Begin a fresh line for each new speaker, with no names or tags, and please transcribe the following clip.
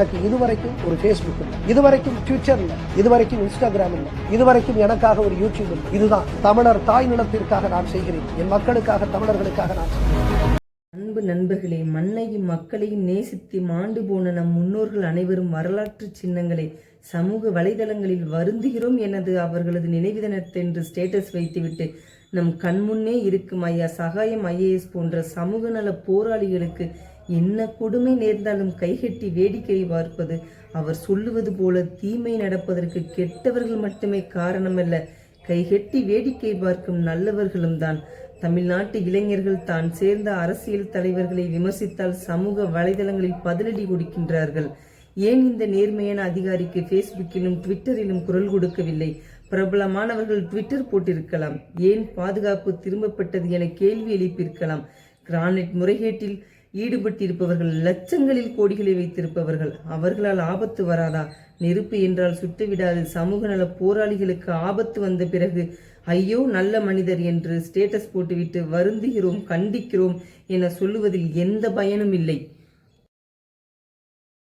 எனக்கு இதுவரைக்கும் ஒரு ஃபேஸ்புக் இல்லை. இதுவரைக்கும் ட்விட்டர் இல்லை. இதுவரைக்கும் இன்ஸ்டாகிராம் இல்லை. இதுவரைக்கும் எனக்காக ஒரு யூடியூப் இல்லை. இதுதான். தமிழர் தாய் நிலத்திற்காக நான் செய்கிறேன். என் மக்களுக்காக தமிழர்களுக்காக நான் செய்கிறேன்.
அன்பு நண்பர்களே மண்ணையும் மக்களையும் நேசித்து மாண்டு போன நம் முன்னோர்கள் அனைவரும் வரலாற்று சின்னங்களை சமூக வலைதளங்களில் வருந்துகிறோம் எனது அவர்களது நினைவு தினத்தென்று ஸ்டேட்டஸ் வைத்துவிட்டு நம் கண்முன்னே இருக்கும் ஐயா சகாயம் ஐஏஎஸ் போன்ற சமூக நல போராளிகளுக்கு என்ன கொடுமை நேர்ந்தாலும் கைகட்டி வேடிக்கை பார்ப்பது. அவர் சொல்லுவது போல தீமை நடப்பதற்கு கெட்டவர்கள் மட்டுமே காரணமல்ல கைகட்டி வேடிக்கை பார்க்கும் நல்லவர்களும் தான். தமிழ்நாட்டு இளைஞர்கள் தான் சேர்ந்த அரசியல் தலைவர்களை விமர்சித்தால் சமூக வலைதளங்களில் பதிலடி கொடுக்கின்றார்கள். ஏன் இந்த நேர்மையான அதிகாரிக்கு ஃபேஸ்புக்கிலும் ட்விட்டரிலும் குரல் கொடுக்கவில்லை? பிரபலமானவர்கள் ட்விட்டர் போட்டிருக்கலாம். ஏன் பாதுகாப்பு திரும்பப்பட்டது என கேள்வி எழுப்பியிருக்கலாம். கிரானைட் முறைகேட்டில் ஈடுபட்டிருப்பவர்கள் லட்சங்களில் கோடிகளை வைத்திருப்பவர்கள் அவர்களால் ஆபத்து வராதா? நெருப்பு என்றால் சுட்டுவிடாது சமூக நல போராளிகளுக்கு ஆபத்து வந்த பிறகு ஐயோ நல்ல மனிதர் என்று ஸ்டேட்டஸ் போட்டுவிட்டு வருந்துகிறோம் கண்டிக்கிறோம் என சொல்லுவதில் எந்த பயனும் இல்லை.